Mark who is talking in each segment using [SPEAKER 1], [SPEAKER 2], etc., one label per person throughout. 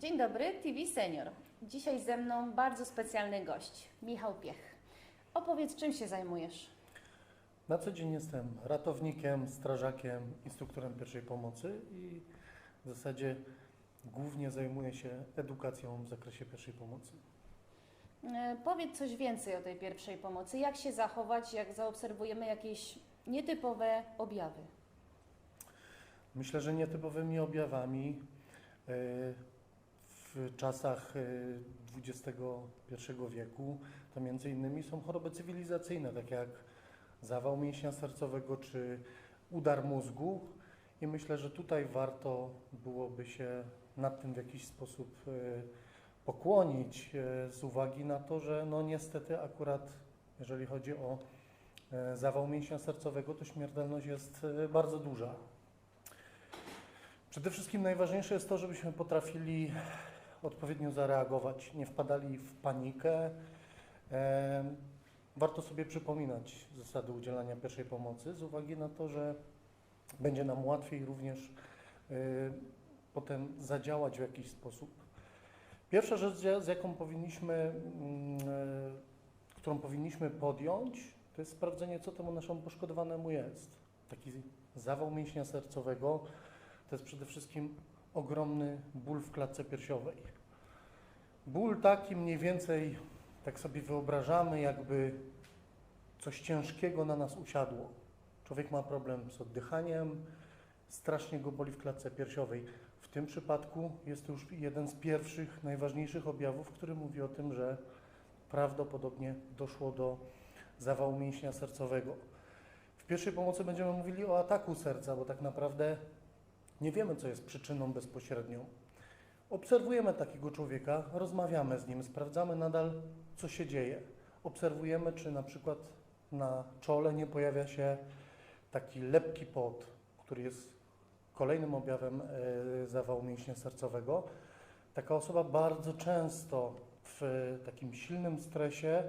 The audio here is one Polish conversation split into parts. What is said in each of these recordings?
[SPEAKER 1] Dzień dobry, TV Senior. Dzisiaj ze mną bardzo specjalny gość, Michał Piech. Opowiedz, czym się zajmujesz?
[SPEAKER 2] Na co dzień jestem ratownikiem, strażakiem, instruktorem pierwszej pomocy i w zasadzie głównie zajmuję się edukacją w zakresie pierwszej pomocy.
[SPEAKER 1] E, Powiedz coś więcej o tej pierwszej pomocy. Jak się zachować, jak zaobserwujemy jakieś nietypowe objawy?
[SPEAKER 2] Myślę, że nietypowymi objawami e, w czasach XXI wieku to między innymi są choroby cywilizacyjne, takie jak zawał mięśnia sercowego czy udar mózgu i myślę, że tutaj warto byłoby się nad tym w jakiś sposób e, pokłonić e, z uwagi na to, że no niestety akurat jeżeli chodzi o zawał mięśnia sercowego, to śmiertelność jest bardzo duża. Przede wszystkim najważniejsze jest to, żebyśmy potrafili odpowiednio zareagować, nie wpadali w panikę. Warto sobie przypominać zasady udzielania pierwszej pomocy z uwagi na to, że będzie nam łatwiej również e, potem zadziałać w jakiś sposób. Pierwsza rzecz, z jaką powinniśmy, mm, e, którą powinniśmy podjąć, to jest sprawdzenie, co temu naszemu poszkodowanemu jest. Taki zawał mięśnia sercowego to jest przede wszystkim ogromny ból w klatce piersiowej. Ból taki mniej więcej, tak sobie wyobrażamy, jakby coś ciężkiego na nas usiadło. Człowiek ma problem z oddychaniem, strasznie go boli w klatce piersiowej. W tym przypadku jest to już jeden z pierwszych, najważniejszych objawów, który mówi o tym, że prawdopodobnie doszło do zawału mięśnia sercowego. W pierwszej pomocy będziemy mówili o ataku serca, bo tak naprawdę nie wiemy, co jest przyczyną bezpośrednią. Obserwujemy takiego człowieka, rozmawiamy z nim, sprawdzamy nadal, co się dzieje. Obserwujemy, czy na przykład na czole nie pojawia się taki lepki pot, który jest kolejnym objawem e, zawału mięśnia sercowego. Taka osoba bardzo często w takim silnym stresie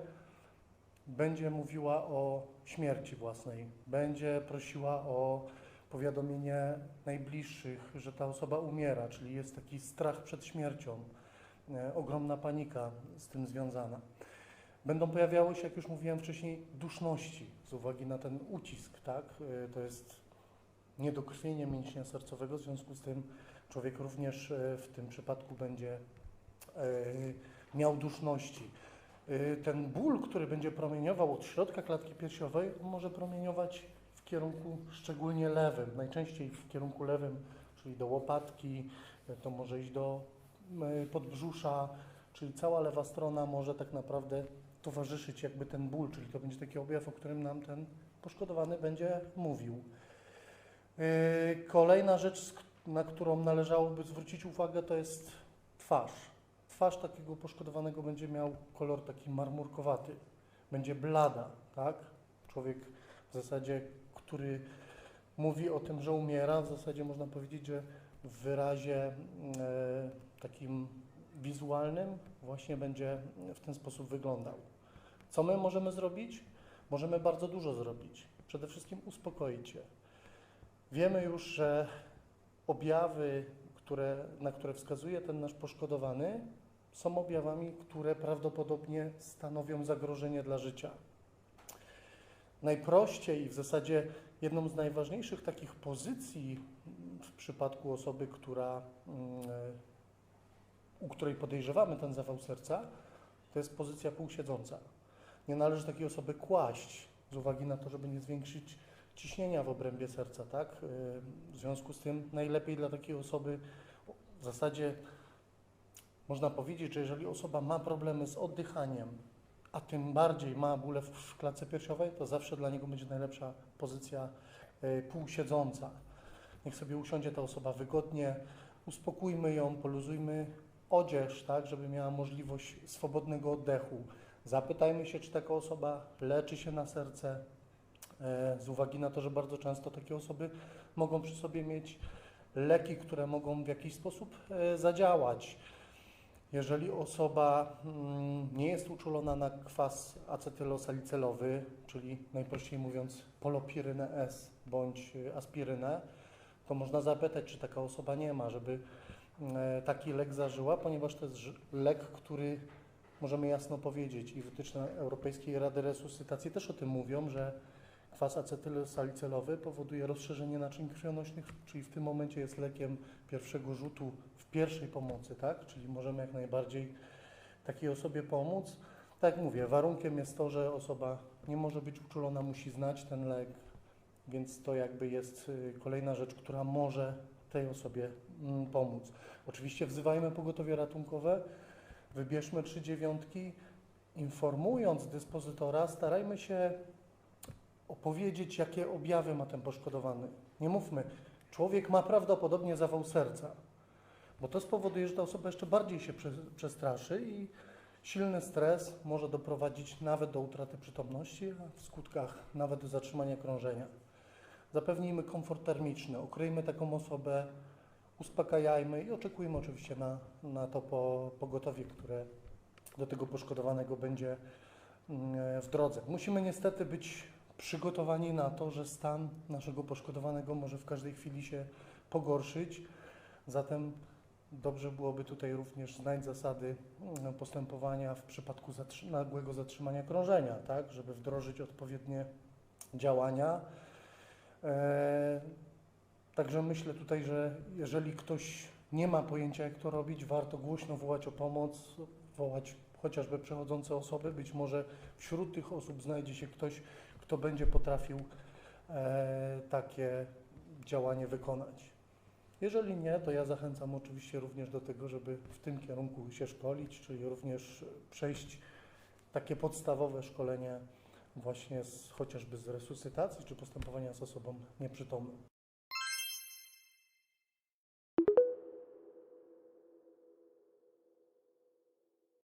[SPEAKER 2] będzie mówiła o śmierci własnej, będzie prosiła o powiadomienie najbliższych, że ta osoba umiera, czyli jest taki strach przed śmiercią, e, ogromna panika z tym związana. Będą pojawiały się, jak już mówiłem wcześniej, duszności z uwagi na ten ucisk, tak? E, To jest niedokrwienie mięśnia sercowego, w związku z tym człowiek również e, w tym przypadku będzie miał duszności. Ten ból, który będzie promieniował od środka klatki piersiowej, może promieniować kierunku szczególnie lewym, najczęściej w kierunku lewym, czyli do łopatki, to może iść do e, podbrzusza, czyli cała lewa strona może tak naprawdę towarzyszyć jakby ten ból, czyli to będzie taki objaw, o którym nam ten poszkodowany będzie mówił. E, Kolejna rzecz, na którą należałoby zwrócić uwagę, to jest twarz. Twarz takiego poszkodowanego będzie miał kolor taki marmurkowaty, będzie blada, tak? Człowiek w zasadzie, który mówi o tym, że umiera, w zasadzie można powiedzieć, że w wyrazie e, takim wizualnym właśnie będzie w ten sposób wyglądał. Co my możemy zrobić? Możemy bardzo dużo zrobić. Przede wszystkim uspokoić się. Wiemy już, że objawy, które, na które wskazuje ten nasz poszkodowany, są objawami, które prawdopodobnie stanowią zagrożenie dla życia. Najprościej i w zasadzie jedną z najważniejszych takich pozycji w przypadku osoby, która, mm, u której podejrzewamy ten zawał serca, to jest pozycja półsiedząca. Nie należy takiej osoby kłaść z uwagi na to, żeby nie zwiększyć ciśnienia w obrębie serca, tak? W związku z tym najlepiej dla takiej osoby w zasadzie można powiedzieć, że jeżeli osoba ma problemy z oddychaniem, a tym bardziej ma bóle w klatce piersiowej, to zawsze dla niego będzie najlepsza pozycja y, półsiedząca. Niech sobie usiądzie ta osoba wygodnie, uspokójmy ją, poluzujmy odzież, tak, żeby miała możliwość swobodnego oddechu. Zapytajmy się, czy taka osoba leczy się na serce, e, z uwagi na to, że bardzo często takie osoby mogą przy sobie mieć leki, które mogą w jakiś sposób e, zadziałać. Jeżeli osoba mm, nie jest uczulona na kwas acetylosalicylowy, czyli najprościej mówiąc polopirynę S bądź y, aspirynę, to można zapytać, czy taka osoba nie ma, żeby e, taki lek zażyła, ponieważ to jest lek, który możemy jasno powiedzieć i wytyczne Europejskiej Rady Resuscytacji też o tym mówią, że kwas acetylsalicylowy powoduje rozszerzenie naczyń krwionośnych, czyli w tym momencie jest lekiem pierwszego rzutu w pierwszej pomocy, tak? Czyli możemy jak najbardziej takiej osobie pomóc. Tak jak mówię, warunkiem jest to, że osoba nie może być uczulona, musi znać ten lek, więc to jakby jest y, kolejna rzecz, która może tej osobie mm, pomóc. Oczywiście wzywajmy pogotowie ratunkowe, wybierzmy trzy dziewiątki, informując dyspozytora, starajmy się opowiedzieć, jakie objawy ma ten poszkodowany. Nie mówmy, człowiek ma prawdopodobnie zawał serca, bo to spowoduje, że ta osoba jeszcze bardziej się prze- przestraszy i silny stres może doprowadzić nawet do utraty przytomności, a w skutkach nawet do zatrzymania krążenia. Zapewnijmy komfort termiczny, okryjmy taką osobę, uspokajajmy i oczekujmy oczywiście na, na to po, pogotowie, które do tego poszkodowanego będzie mm, w drodze. Musimy niestety być przygotowani na to, że stan naszego poszkodowanego może w każdej chwili się pogorszyć. Zatem dobrze byłoby tutaj również znać zasady mm, postępowania w przypadku zatrzy- nagłego zatrzymania krążenia, tak, żeby wdrożyć odpowiednie działania. E, Także myślę tutaj, że jeżeli ktoś nie ma pojęcia, jak to robić, warto głośno wołać o pomoc, wołać chociażby przechodzące osoby. Być może wśród tych osób znajdzie się ktoś, kto będzie potrafił e, takie działanie wykonać. Jeżeli nie, to ja zachęcam oczywiście również do tego, żeby w tym kierunku się szkolić, czyli również przejść takie podstawowe szkolenie właśnie z, chociażby z resuscytacji czy postępowania z osobą nieprzytomną.